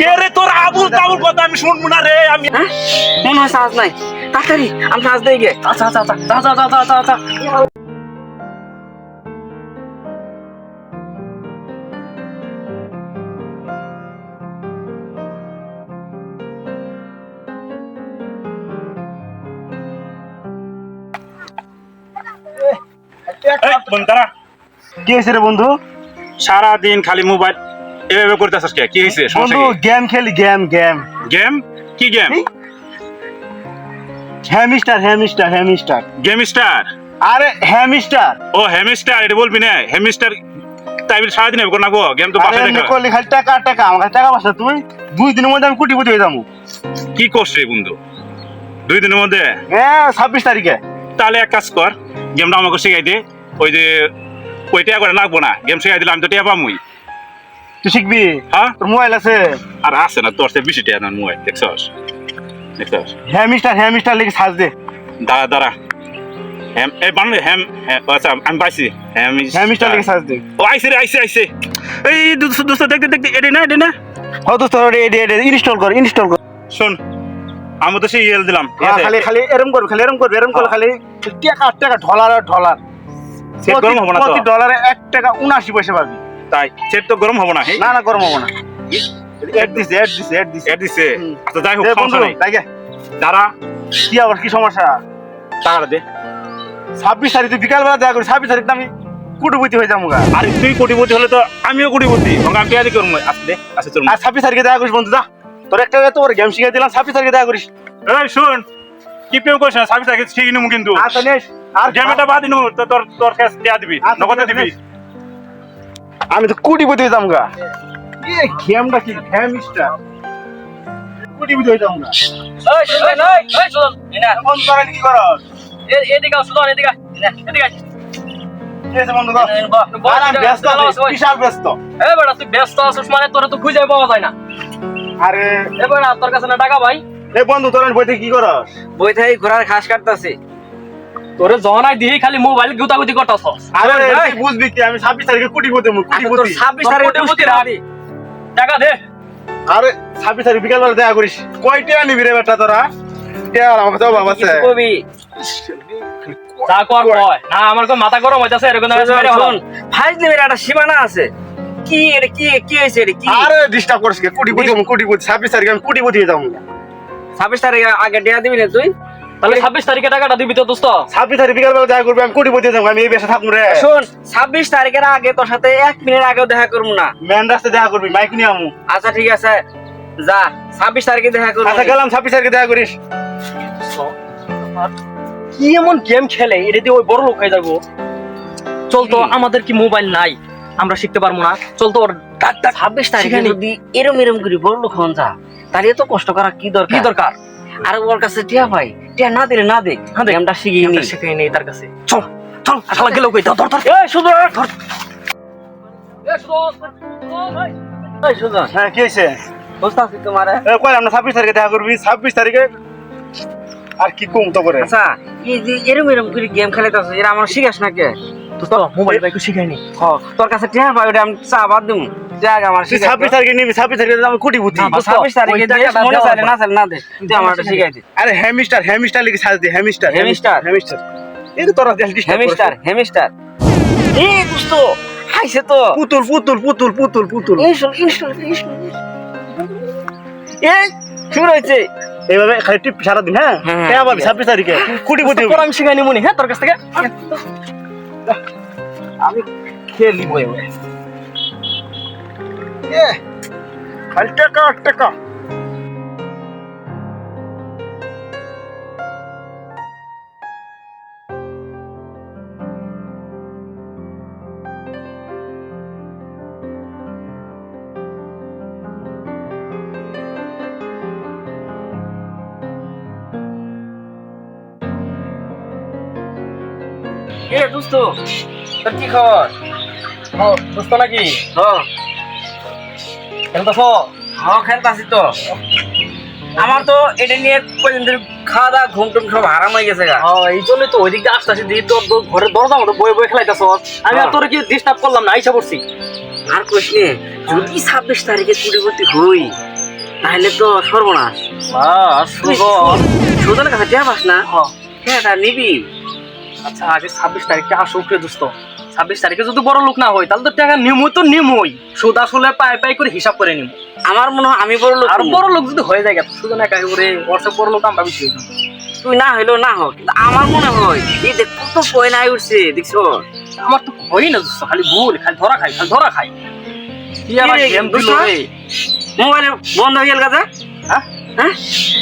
কে রে তোর আবুল তাবুল কথা আমি শুনব না রে আমি হ্যাঁ? মনে হয় সাজ নাই। তাড়াতাড়ি আমি সাজ দিয়ে গে আচ্ছা আচ্ছা আচ্ছা যা যা যা যা যা যা এই, বন্ধু দাঁড়া। কি হয়েছে রে বন্ধু? সারাদিন খালি মোবাইল এভাবে করতেছিস কে? কি হয়েছে সমস্যা বন্ধু গেম খেলি গেম গেম। গেম? কি game? Hamster hamster hamster. Game star আরে হ্যামিস্টার। ও হেমিস্টার এটা বলবি না। হেমিস্টার তাই বলে সারাদিন করে নাকবো গেম তো এমনি দেখা করলি খালি টাকা টাকা। আমার কাছে টাকা না তুই দুই দিনের মধ্যে আমি কোটিপতি হয়ে যাব। কি করছে বন্ধু? দুই দিনের মধ্যে? হ্যাঁ ছাব্বিশ তারিখে। তাহলে এক কাজ কর গেমটা আমাকে শিখাই দে। ওই যে ওই টিয়া করে লাগবো না। গেম শিখাই দিলে আমি তো টিয়া পামুই। তুই শিখবি? হ্যাঁ? তোর মোবাইল আছে? আর আছে না তোর সে বেশি না মোবাইল দেখছস? দেখছস? হ্যামিস্টার হ্যামিস্টার লিখে সাজ দে। দাঁড়া দাঁড়া। হ্যাম এ বানলে হ্যাম হ্যাম আচ্ছা আমি পাইছি। হ্যাম হ্যামিস্টার লিখে সাজ দে। ও আইসে রে আইসে আইসে। এই দোস্ত দোস্ত দেখতে দেখতে এডে না এডে না। হ্যাঁ দোস্ত এডি এডি ইনস্টল কর ইনস্টল কর। শোন আমি তো সেই ইয়েল দিলাম হ্যাঁ, খালি খালি এরম করবি খালি এরম করবি এরম করলে খালি টাকা টাকা ডলার আর তো? প্রতি ডলারে এক টাকা উনাশি পয়সা পাবি। তাই সেট তো গরম হব না। না না গরম হব না। এড দিছে এড দিছে এড দিছে। এড দিছে। হুম। আচ্ছা যাই হোক সমস্যা নাই। তাই। দাঁড়া। কি আবার কি সমস্যা? দে। ছাব্বিশ তারিখ তুই বিকালবেলা দেখা করি ছাব্বিশ তারিখ তো আমি কুটুপতি হয়ে যাব গা। আর তুই কোটিপতি হলে তো আমিও কোটিপতি। ওকে আমি টিয়া দিয়ে করব দে আচ্ছা চল। আর ছাব্বিশ তারিখে দেখা করিস বন্ধু যা। তোর একটা তোর গেম শিখে দিলাম ছাব্বিশ তারিখে দেখা করিস। এই শোন। কি প্রেম করিস না সাবিস আগে ঠিক নিমু কিন্তু। আচ্ছা নিস আর গেমটা বাদ তোর তোর দিবি। আচ্ছা, নগদে দিবি। আমি তো কুটিপতি যাব গা। এই গেমটা কি? স্টার কুটিপতি হয়ে গা। ওই শুন ওই ওই শুন না। বন্ধু করেন কি করস এদিকে শুন এদিকে এদিকে আস ঠিক আছে বন্ধু কর। আর আমি ব্যস্ত আছি, ব্যস্ত। এ বেটা তুই ব্যস্ত আছিস মানে তোরা তো খুঁজে পাওয়া যায় না। আরে এ তোর কাছে না টাকা ভাই? এই বন্ধু তোর বইতে কি করস? বই থেকে ঘোড়ার ঘাস কাটতাছে। তোরে জনাই দিয়ে খালি মোবাইল গুতাগুতি করতাছস আরে তুই বুঝবি কি? আমি ছাব্বিশ তারিখে কুটিপতি তোর কুটিপতি। ছাব্বিশ তোর তারিখে কোটিপতি রাখি টাকা দে। আরে ছাব্বিশ তারিখ বিকালবেলা দেখা করিস। কয়টা নিবি রে বেটা তোরা? কে আর আমার কাছে অভাব আছে। কবি? যা কর কয়? না আমার কো মাথা গরম হইতাছে এরকম মেরে হলাম। ফাইজ নেবের একটা সীমানা আছে। কি এটা কি কি হয়েছে এটা কি? আরে ডিস্টার্ব করিস কে? কুটিপতি হব, কুটিপতি। ছাব্বিশ তারিখে আমি কুটিপতি হয়ে যাব। ছাব্বিশ তারিখে আগে দেয়া দিবি না তুই? তাহলে ছাব্বিশ তারিখে টাকাটা দিবি তো দোস্ত। ছাব্বিশ তারিখ বিকালবেলা দেখা করবি আমি যাব আমি এই বেশে থাকব রে। শোন ছাব্বিশ তারিখের আগে তোর সাথে এক মিনিট আগেও দেখা করব না। মেন রাস্তায় দেখা করবি মাইক নিয়ে আমু আচ্ছা ঠিক আছে। যা ছাব্বিশ তারিখে দেখা করব। আচ্ছা গেলাম ছাব্বিশ তারিখে দেখা করিস। কি এমন গেম খেলে? এটা দিয়ে ওই বড় লোক হয়ে যাব। চল তো আমাদের কি মোবাইল নাই? আমরা শিখতে পারব না। চল তো ওর ছাব্বিশ তারিখে যদি এরম এরম করি বড় লোক হন যা। তাহলে এত কষ্ট করা কি দরকার? কি দরকার? আর ওর কাছে টিয়া ভাই টিয়া না দিলে না দে। না দে। গেমটা শিখিয়ে নি। আমরা শিখে নেই তার কাছে। চল চল শালা গেল কই? ধর ধর ধর। এই শুধু ধর এই হ্যাঁ কি হয়েছে বুঝতে তোমার। এ, কই আমরা ছাব্বিশ তারিখে দেখা করবি। ছাব্বিশ তারিখে? আর কি কম তো করে? আচ্ছা এই যে এরম এরম করে গেম খেলাইতেছ এরা আমার শিখাস না কে তো চল মোবাইল বাইক শিখাই হ, তোর কাছে টিয়া ভাই ওটা আমি চা বাদ দিমু। যাক আমার ছাব্বিশ তারিখে নিবি ছাব্বিশ তারিখে আমি কুটিপতি না, ছাব্বিশ তারিখে ওই টাকাটা মনে দেওয়া চাইলে হবে। না চাইলে না দে তুই আমার শিখাই দে। আরে হ্যামিস্টার হ্যামিস্টার লিখে সাজ দে হ্যামিস্টার হ্যামিস্টার? হ্যামিস্টার এই তো তোরা দেখ ডিস্টার্ব হেমিস্টার হেমিস্টার এই দোস্ত হাইছে তো। পুতুল পুতুল পুতুল পুতুল পুতুল। এই শুরু হয়েছে। এইভাবে খালি টিপ হ্যাঁ? হ্যাঁ, আবার ছাব্বিশ তারিখে। কুটিপতি তোর আমি শিখাই নি হ্যাঁ তোর কাছ থেকে? আমি খেলি বই খালি টাকা আর টাকা এ দোস্ত তোর কি খবর ও দোস্ত নাকি হ কেন তো? হ খেলতাছি তো। আমার তো এটা নিয়ে কদিন ধরে খাওয়া দাওয়া ঘুম টুম সব হারাম হয়ে গেছে এই জন্যই তো ওইদিক দিয়ে আসতে আসি দিয়ে তোর ঘরের দরজা মতো বয়ে বয়ে খেলাইতেছ। আমি আর হ্যাঁ। তোর কি ডিস্টার্ব করলাম না আইসা পড়ছি। আর কইস নে যদি ছাব্বিশ তারিখে কুড়িবর্তী হই তাহলে তো সর্বনাশ। সুজন কাছে টিয়া পাস না? হ্যাঁ। নিবি। আচ্ছা আগে ছাব্বিশ তারিখে আসুক দোস্ত। ছাব্বিশ তারিখে যদি বড় লোক না হয় তাহলে তো টাকা নিমই তো নিমই। সুদ আসলে পাই পাই করে হিসাব করে নিম। আমার মনে হয় আমি বড় লোক আর। বড় লোক যদি হয়ে যায় সুজন একা করে বর্ষে বড় লোক আমরা বেশি তুই না হইলেও না হোক কিন্তু আমার মনে হয় এই দেখ কত পয়না উঠছে দেখছ? আমার তো হই না খালি ভুল খালি ধরা খাই খালি ধরা খাই। মোবাইল বন্ধ হয়ে গেল কাজে হ্যাঁ? হ্যাঁ?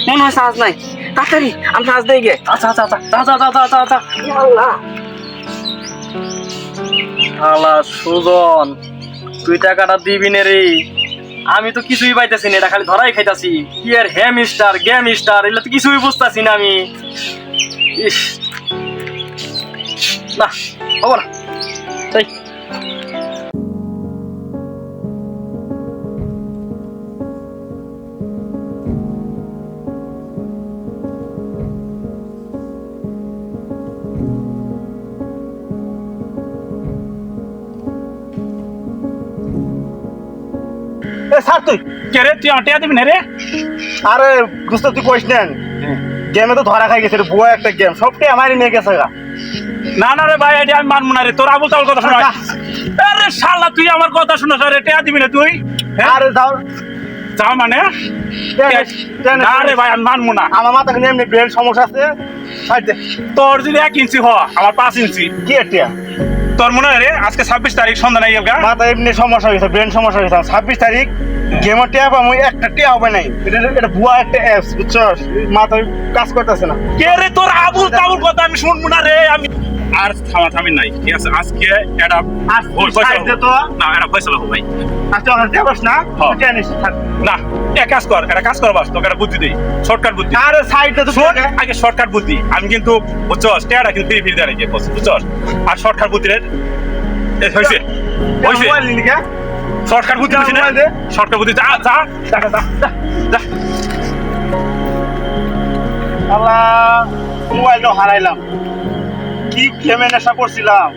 মনে হয় চার্জ নাই। তাড়াতাড়ি আমি চার্জ দিয়ে গে আচ্ছা আচ্ছা আচ্ছা যা যা আল্লাহ। আলা সুজন, তুই টাকাটা দিবি নে রে। আমি তো কিছুই পাইতেছি না, এটা খালি ধরাই খাইতাছি। কি আর হ্যাম স্টার গেম স্টার এগুলো তো কিছুই বুঝতাছি না আমি। ইস। না, হব না। এ স্যার তুই কে রে? তুই আমার টিয়া দিবি না রে? আরে দোস্ত তুই কইস নেন গেমে তো ধরা খাই গেছে রে, বুয়া একটা গেম সবটাই আমারই নিয়ে গেছে গা। না না রে ভাই এটা আমি মানবো না রে। তোর আবুল তাবুল কথা শোনা আরে শালা তুই আমার কথা শুনছ রে টিয়া দিবি না তুই? হ্যাঁ? আরে যাও। যা মানে? না রে ভাই আমি মানবো না। আমার মাথা কিন্তু এমনি ব্রেন সমস্যা আছে। দে। তোর যদি এক ইঞ্চি হ আমার পাঁচ ইঞ্চি। কি একটা তোর মনে হয় রে? আজকে ছাব্বিশ তারিখ সন্ধ্যা নাই মাথা এমনি সমস্যা হয়েছে ব্রেন সমস্যা হয়েছে। ছাব্বিশ তারিখ গেমের টিয়া পাবো একটা টিয়া হবে নাই। এটা এটা ভুয়া একটা অ্যাপস বুঝছস? মাথায় কাজ করতেছে না। কে রে তোর আবুল তাবুল কথা আমি শুনব না রে? আমি আর থামা থামি নাই ঠিক আছে? আজকে এটা। না এটা ফয়সালা হোক ভাই। আচ্ছা যাবস না হ্যাঁ। টেনিস থাক। না। এক কাজ কর একটা কাজ কর বাস তোকে একটা বুদ্ধি দেই শর্টকাট বুদ্ধি। আরে সাইড দে তো শোন আগে শর্টকাট বুদ্ধি আমি কিন্তু বুঝছস টেয়াটা কিন্তু ফিরে ফিরে নাকি বুঝছস? আর শর্টকাট বুদ্ধি রে নিলি কে? শর্টকাট বুদ্ধি হয়েছে না? শর্টকাট বুদ্ধি যা যা যা যা, যা আল্লাহ মোবাইলটা হারাইলাম। কি গেমে নেশা করছিলাম।